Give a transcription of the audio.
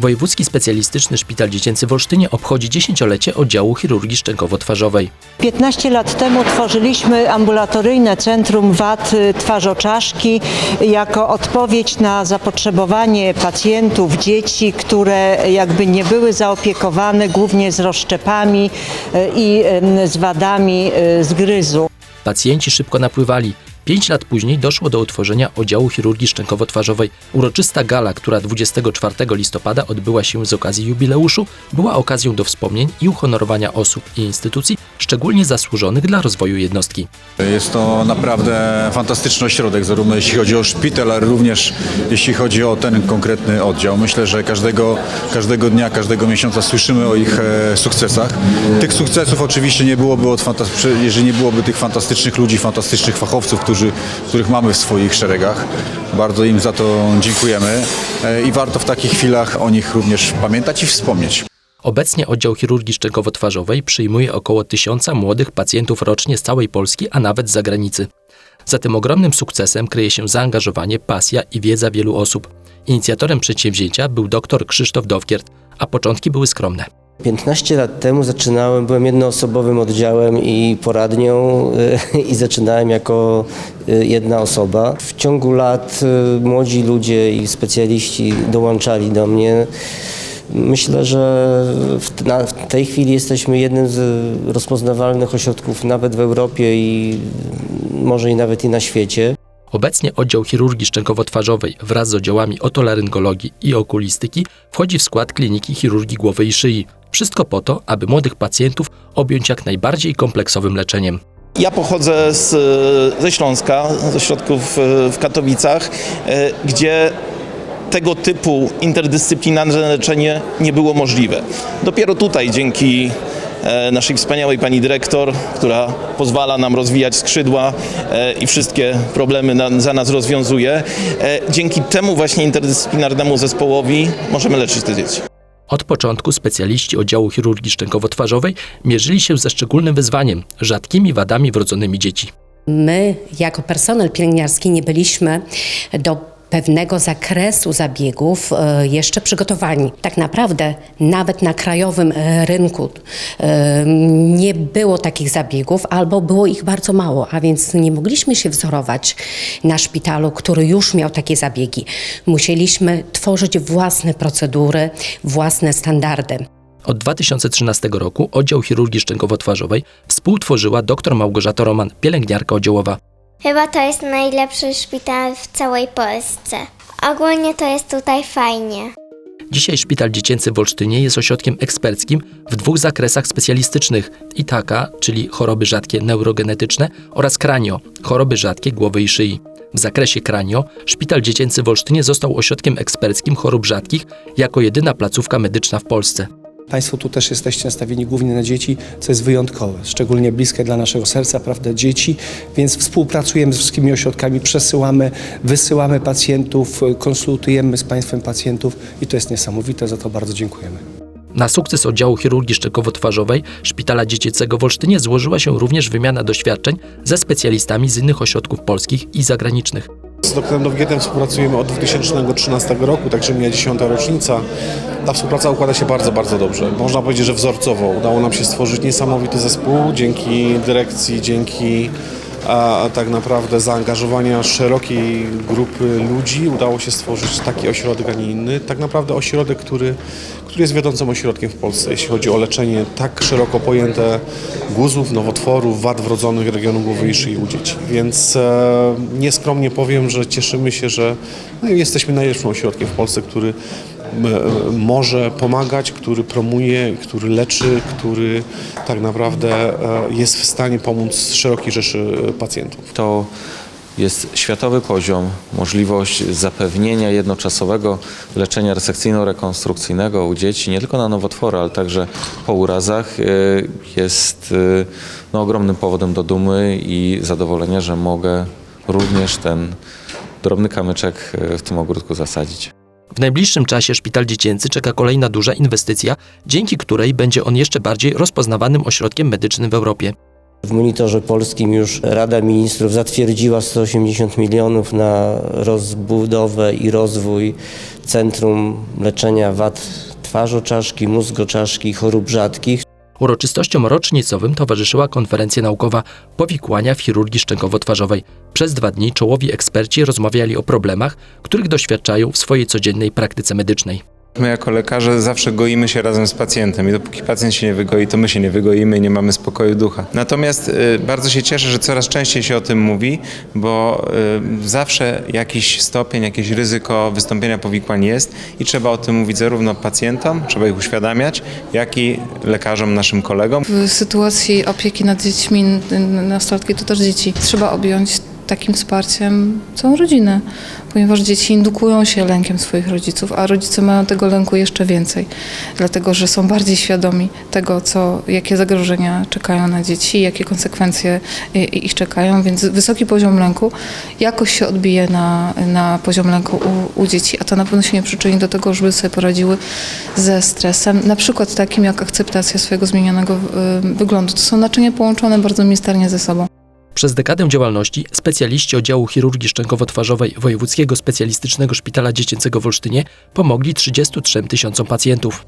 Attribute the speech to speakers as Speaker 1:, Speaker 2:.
Speaker 1: Wojewódzki Specjalistyczny Szpital Dziecięcy w Olsztynie obchodzi dziesięciolecie oddziału chirurgii szczękowo-twarzowej.
Speaker 2: 15 lat temu tworzyliśmy ambulatoryjne centrum wad y, twarzoczaszki jako odpowiedź na zapotrzebowanie pacjentów, dzieci, które jakby nie były zaopiekowane głównie z rozszczepami y, i z wadami y, zgryzu.
Speaker 1: Pacjenci szybko napływali. Pięć lat później doszło do utworzenia oddziału chirurgii szczękowo-twarzowej. Uroczysta gala, która 24 listopada odbyła się z okazji jubileuszu, była okazją do wspomnień i uhonorowania osób i instytucji szczególnie zasłużonych dla rozwoju jednostki.
Speaker 3: Jest to naprawdę fantastyczny ośrodek, zarówno jeśli chodzi o szpital, ale również jeśli chodzi o ten konkretny oddział. Myślę, że każdego, każdego dnia, każdego miesiąca słyszymy o ich e, sukcesach. Tych sukcesów oczywiście nie byłoby, od jeżeli nie byłoby tych fantastycznych ludzi, fantastycznych fachowców, którzy, których mamy w swoich szeregach. Bardzo im za to dziękujemy e, i warto w takich chwilach o nich również pamiętać i wspomnieć.
Speaker 1: Obecnie oddział chirurgii szczękowo-twarzowej przyjmuje około tysiąca młodych pacjentów rocznie z całej Polski, a nawet z zagranicy. Za tym ogromnym sukcesem kryje się zaangażowanie, pasja i wiedza wielu osób. Inicjatorem przedsięwzięcia był dr Krzysztof Dowkiert, a początki były skromne.
Speaker 4: 15 lat temu zaczynałem, byłem jednoosobowym oddziałem i poradnią y, i zaczynałem jako y, jedna osoba. W ciągu lat y, młodzi ludzie i specjaliści dołączali do mnie. Myślę, że w, na, w tej chwili jesteśmy jednym z rozpoznawalnych ośrodków nawet w Europie i może i nawet i na świecie.
Speaker 1: Obecnie oddział chirurgii szczękowo-twarzowej wraz z oddziałami otolaryngologii i okulistyki wchodzi w skład kliniki chirurgii głowy i szyi. Wszystko po to, aby młodych pacjentów objąć jak najbardziej kompleksowym leczeniem.
Speaker 5: Ja pochodzę z, ze Śląska, z ośrodków e, w Katowicach, e, gdzie tego typu interdyscyplinarne leczenie nie było możliwe. Dopiero tutaj dzięki e, naszej wspaniałej pani dyrektor, która pozwala nam rozwijać skrzydła e, i wszystkie problemy za nas rozwiązuje, dzięki temu właśnie interdyscyplinarnemu zespołowi możemy leczyć te dzieci.
Speaker 1: Od początku specjaliści oddziału chirurgii szczękowo-twarzowej mierzyli się ze szczególnym wyzwaniem rzadkimi wadami wrodzonymi dzieci.
Speaker 6: My, jako personel pielęgniarski, nie byliśmy do pewnego zakresu zabiegów e, jeszcze przygotowani. Tak naprawdę nawet na krajowym e, rynku e, nie było takich zabiegów albo było ich bardzo mało, a więc nie mogliśmy się wzorować na szpitalu, który już miał takie zabiegi. Musieliśmy tworzyć własne procedury, własne standardy.
Speaker 1: Od 2013 roku oddział chirurgii szczękowo-twarzowej współtworzyła dr Małgorzata Roman, pielęgniarka oddziałowa.
Speaker 7: Chyba to jest najlepszy szpital w całej Polsce. Ogólnie to jest tutaj fajnie.
Speaker 1: Dzisiaj Szpital Dziecięcy w Olsztynie jest ośrodkiem eksperckim w dwóch zakresach specjalistycznych ITAKA, czyli choroby rzadkie neurogenetyczne oraz kranio, choroby rzadkie głowy i szyi. W zakresie kranio Szpital Dziecięcy w Olsztynie został ośrodkiem eksperckim chorób rzadkich jako jedyna placówka medyczna w Polsce.
Speaker 8: Państwo tu też jesteście nastawieni głównie na dzieci, co jest wyjątkowe, szczególnie bliskie dla naszego serca, prawda, dzieci, więc współpracujemy z wszystkimi ośrodkami, przesyłamy, wysyłamy pacjentów, konsultujemy z Państwem pacjentów i to jest niesamowite, za to bardzo dziękujemy.
Speaker 1: Na sukces oddziału chirurgii szczękowo-twarzowej Szpitala Dziecięcego w Olsztynie złożyła się również wymiana doświadczeń ze specjalistami z innych ośrodków polskich i zagranicznych.
Speaker 9: Z doktorem Dowgietem współpracujemy od 2013 roku, także mija 10. rocznica. Ta współpraca układa się bardzo, bardzo dobrze. Można powiedzieć, że wzorcowo. Udało nam się stworzyć niesamowity zespół dzięki dyrekcji, dzięki a, tak naprawdę zaangażowania szerokiej grupy ludzi. Udało się stworzyć taki ośrodek, a nie inny. Tak naprawdę ośrodek, który, który jest wiodącym ośrodkiem w Polsce, jeśli chodzi o leczenie tak szeroko pojęte guzów, nowotworów, wad wrodzonych regionu głowy i szyi u dzieci. Więc e, nieskromnie powiem, że cieszymy się, że no, jesteśmy najlepszym ośrodkiem w Polsce, który może pomagać, który promuje, który leczy, który tak naprawdę e, jest w stanie pomóc szerokiej rzeszy pacjentów.
Speaker 10: To jest światowy poziom, możliwość zapewnienia jednoczasowego leczenia resekcyjno-rekonstrukcyjnego u dzieci, nie tylko na nowotwory, ale także po urazach, jest no, ogromnym powodem do dumy i zadowolenia, że mogę również ten drobny kamyczek w tym ogródku zasadzić.
Speaker 1: W najbliższym czasie Szpital Dziecięcy czeka kolejna duża inwestycja, dzięki której będzie on jeszcze bardziej rozpoznawanym ośrodkiem medycznym w Europie.
Speaker 4: W monitorze polskim już Rada Ministrów zatwierdziła 180 milionów na rozbudowę i rozwój Centrum Leczenia Wad Twarzoczaszki, Mózgoczaszki Chorób Rzadkich.
Speaker 1: Uroczystościom rocznicowym towarzyszyła konferencja naukowa powikłania w chirurgii szczękowo-twarzowej. Przez dwa dni czołowi eksperci rozmawiali o problemach, których doświadczają w swojej codziennej praktyce medycznej.
Speaker 11: My jako lekarze zawsze goimy się razem z pacjentem i dopóki pacjent się nie wygoi, to my się nie wygoimy i nie mamy spokoju ducha. Natomiast y, bardzo się cieszę, że coraz częściej się o tym mówi, bo y, zawsze jakiś stopień, jakieś ryzyko wystąpienia powikłań jest i trzeba o tym mówić zarówno pacjentom, trzeba ich uświadamiać, jak i lekarzom, naszym kolegom.
Speaker 12: W sytuacji opieki nad dziećmi, nastolatki to też dzieci, trzeba objąć takim wsparciem całą rodzinę, ponieważ dzieci indukują się lękiem swoich rodziców, a rodzice mają tego lęku jeszcze więcej, dlatego że są bardziej świadomi tego, co, jakie zagrożenia czekają na dzieci, jakie konsekwencje y, ich czekają, więc wysoki poziom lęku jakoś się odbije na, na poziom lęku u, u dzieci, a to na pewno się nie przyczyni do tego, żeby sobie poradziły ze stresem, na przykład takim jak akceptacja swojego zmienionego y, wyglądu. To są naczynia połączone bardzo misternie ze sobą.
Speaker 1: Przez dekadę działalności specjaliści oddziału chirurgii szczękowo-twarzowej Wojewódzkiego Specjalistycznego Szpitala Dziecięcego w Olsztynie pomogli 33 tysiącom pacjentów.